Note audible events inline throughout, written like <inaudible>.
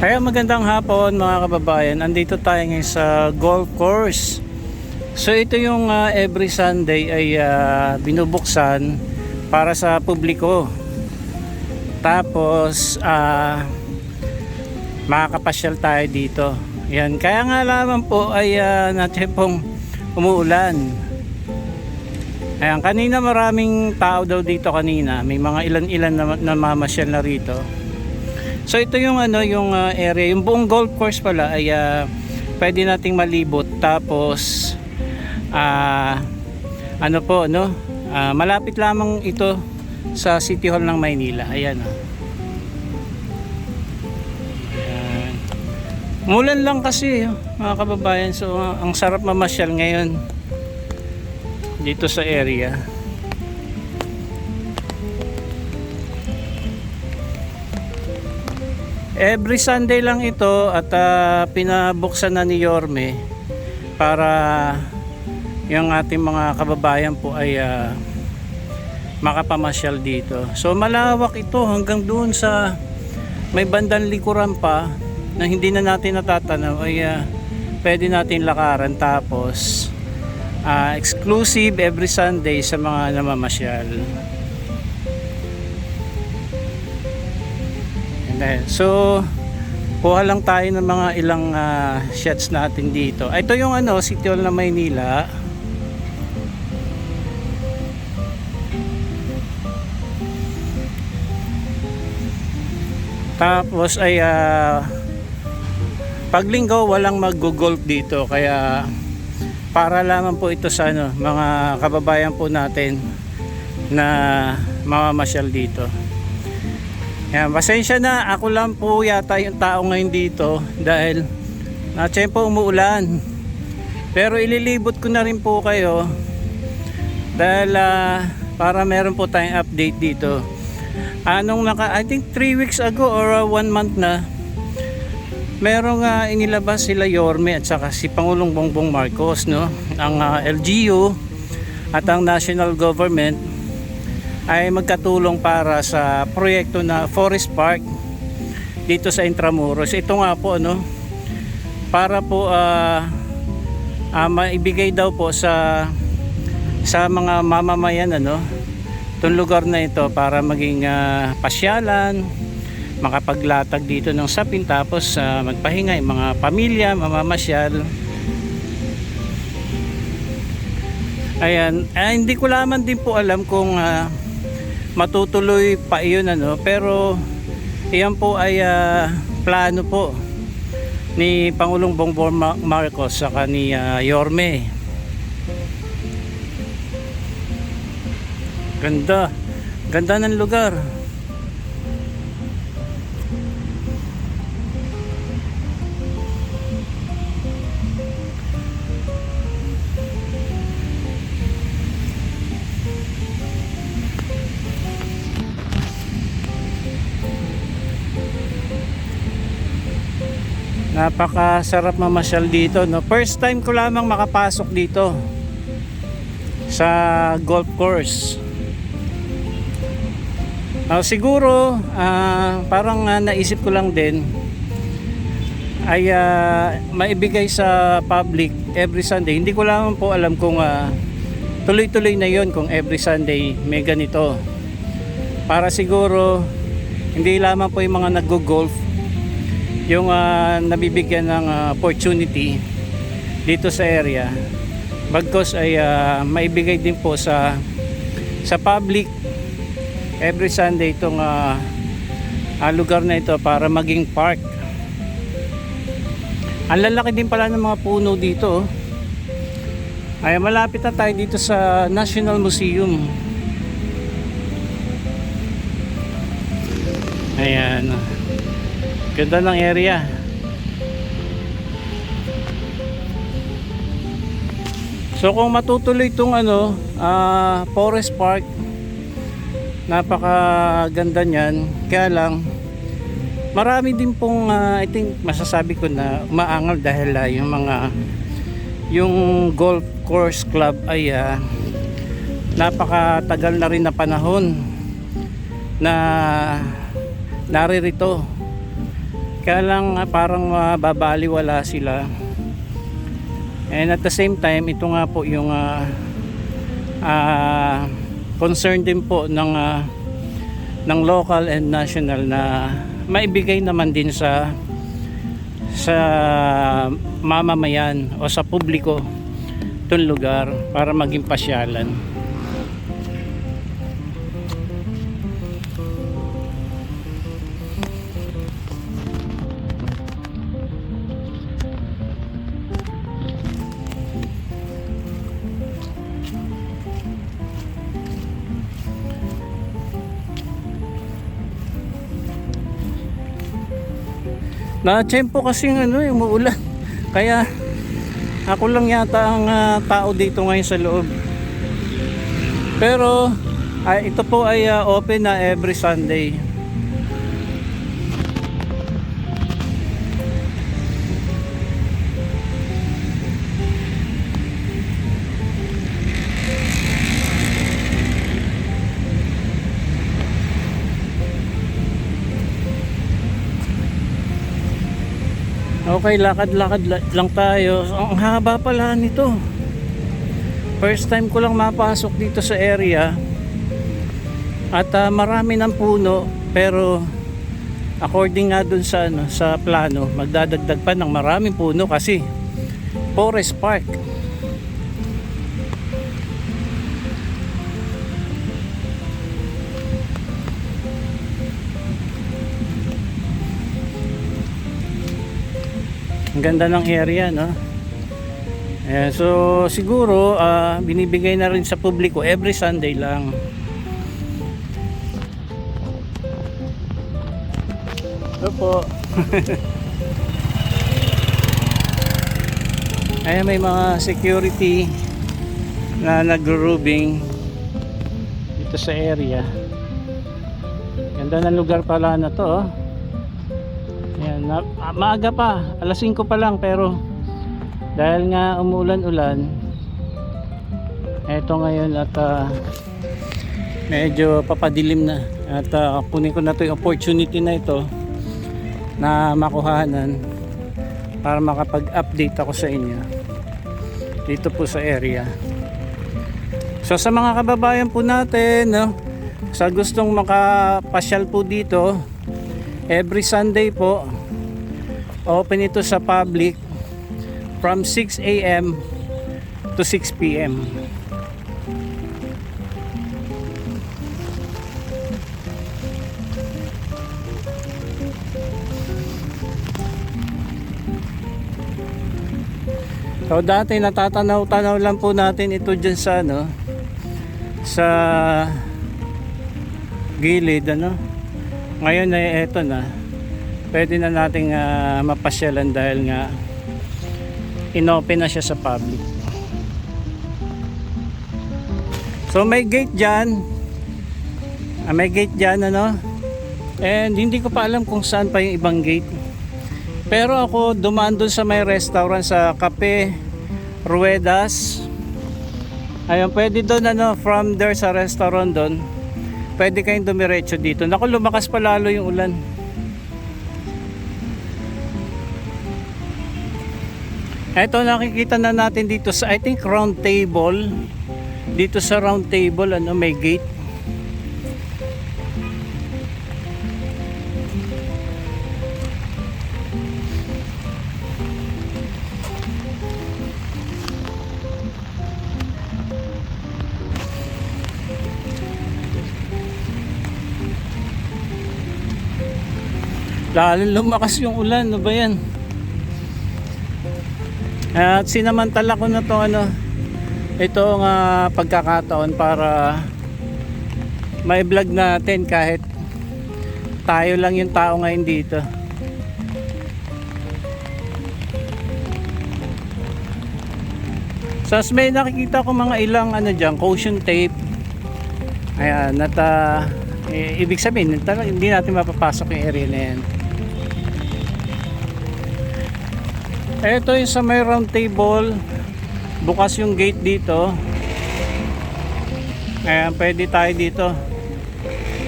Kaya magandang hapon mga kababayan. Andito tayo ngayon sa golf course. So ito yung ah, every Sunday ay ah, binubuksan para sa publiko. Tapos ah makakapasyal tayo dito. Yan. Kaya nga lamang po ay uh, natin pong umuulan. Ayan, kanina maraming tao daw dito kanina. May mga ilan-ilan na, na mamasyal na rito. So ito yung ano yung uh, area, yung buong golf course pala ay uh, pwede nating malibot tapos ah ano po no? Ah, malapit lamang ito sa City Hall ng Maynila. Ayan. oh. Ayan. Mulan lang kasi oh, mga kababayan so uh, ang sarap mamasyal ngayon dito sa area. Every Sunday lang ito at ah, pinabuksan na ni Yorme para yung ating mga kababayan po ay ah, makapamasyal dito. So malawak ito hanggang doon sa may bandang likuran pa na hindi na natin natatanaw ay ah, pwede natin lakaran tapos ah, exclusive every Sunday sa mga namamasyal. Then, so kuha lang tayo ng mga ilang ah, shots natin dito. Ito yung ano, City Hall ng Maynila. Tapos ay ah, paglinggo walang mag-golf dito kaya para lamang po ito sa ano, mga kababayan po natin na mamamasyal dito. Yan, pasensya na, ako lang po yata yung tao ngayon dito dahil na po umuulan. Pero ililibot ko na rin po kayo dahil ah, para meron po tayong update dito. Anong naka, I think 3 weeks ago or 1 month na, merong uh, inilabas sila Yorme at saka si Pangulong Bongbong Marcos, no? Ang ah, LGU at ang national government ay magkatulong para sa proyekto na Forest Park dito sa Intramuros. Ito nga po ano para po ah ah, maibigay daw po sa sa mga mamamayan ano itong lugar na ito para maging ah, pasyalan makapaglatag dito ng sapin tapos ah, magpahinga yung mga pamilya mamamasyal ayan ah, hindi ko lamang din po alam kung ah, matutuloy pa iyon ano. Pero iyan po ay ah, plano po ni Pangulong Bongbong Ma- Marcos sa ni ah, Yorme. Ganda. Ganda ng lugar napakasarap mamasyal dito no? First time ko lamang makapasok dito sa golf course. Ah, siguro ah, parang ah, naisip ko lang din ay ah, maibigay sa public every Sunday. Hindi ko lamang po alam kung ah, tuloy-tuloy na yon kung every Sunday may ganito. Para siguro hindi lamang po yung mga naggo-golf yung ah, nabibigyan ng ah, opportunity dito sa area bagkos ay ah, maibigay din po sa sa public. Every Sunday itong ah, ah, lugar na ito para maging park. Ang lalaki din pala ng mga puno dito oh. ay malapit na tayo dito sa National Museum. Ayan Ganda ng area. So kung matutuloy itong ano, ah, Forest Park, napakaganda niyan. Kaya lang, marami din pong, ah, I think, masasabi ko na maangal dahil ah, yung mga, yung golf course club ay ah, napakatagal na rin na panahon na naririto Kaya lang ah, parang mababaliwala sila. And at the same time, ito nga po yung ah, ah, concern din po ng ah, ng local and national na maibigay naman din sa sa mamamayan o sa publiko itong lugar para maging pasyalan. Na-tsempo kasi ano, yung umuulan. Kaya ako lang yata ang ah, tao dito ngayon sa loob. Pero ay, ito po ay ah, open na every Sunday. Okay, lakad-lakad la- lang tayo. Ang haba pala nito. First time ko lang mapasok dito sa area. At ah, marami ng puno, pero according nga dun sa ano, sa plano, magdadagdag pa ng maraming puno kasi Forest Park. Ganda ng area, no? Ayan, so siguro ah, binibigay na rin sa publiko every Sunday lang. Ito po. <laughs> Ayan, may mga security na nag-rubing dito sa area. Ganda ng lugar pala na to, oh. Ayan, na, ah, maaga pa, alas 5 pa lang pero dahil nga umulan-ulan eto ngayon at ah, medyo papadilim na. At ah, kunin ko na to yung opportunity na ito na makuhanan para makapag-update ako sa inyo dito po sa area. So sa mga kababayan po natin no, sa gustong makapasyal po dito every Sunday po open ito sa public from 6 a.m. to 6 p.m. So dati natatanaw-tanaw lang po natin ito dyan sa ano sa gilid ano ngayon ay eto na. Pwede na nating ah, mapasyalan dahil nga inopen na siya sa public. So may gate dyan. Ah, may gate dyan ano? And hindi ko pa alam kung saan pa yung ibang gate. Pero ako dumaan dun sa may restaurant sa Cafe Ruedas. Ayun pwede doon ano from there sa restaurant doon pwede kayong dumiretso dito naku lumakas pa lalo yung ulan Ito nakikita na natin dito sa I think round table. Dito sa round table ano may gate. Lalo lumakas yung ulan, ano ba yan? At sinamantala ko na to ano itong ah, pagkakataon para may vlog natin kahit tayo lang yung tao ngayon dito. So as may nakikita ko mga ilang ano diyan, caution tape. Ayan, at ah, eh, ibig sabihin, hindi natin mapapasok yung area na yan. Ito yung sa may round table. Bukas yung gate dito. Ayan, pwede tayo dito.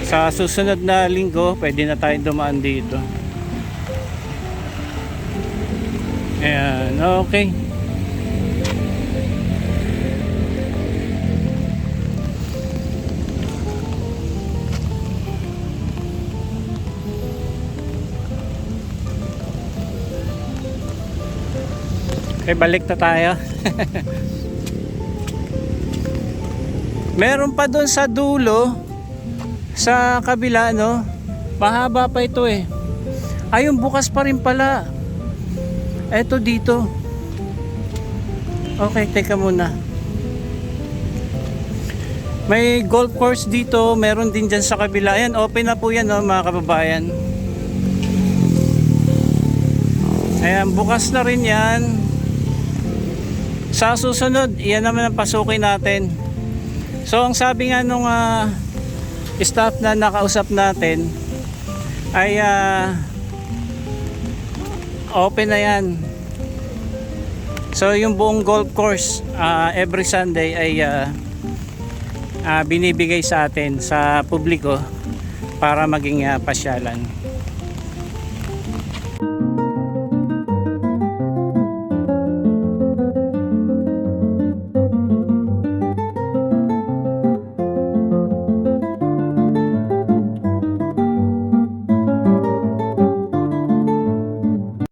Sa susunod na linggo, pwede na tayo dumaan dito. Ayan, okay. Okay, balik na tayo. Meron pa doon sa dulo, sa kabila, no? Mahaba pa ito eh. Ayun, bukas pa rin pala. Eto dito. Okay, teka muna. May golf course dito, meron din dyan sa kabila. Ayan, open na po yan, no, mga kababayan. Ayan, bukas na rin yan. Sa susunod, iyan naman ang pasukin natin. So, ang sabi nga nung ah, staff na nakausap natin, ay ah, open na yan. So, yung buong golf course, ah, every Sunday ay ah, ah, binibigay sa atin, sa publiko, para maging ah, pasyalan.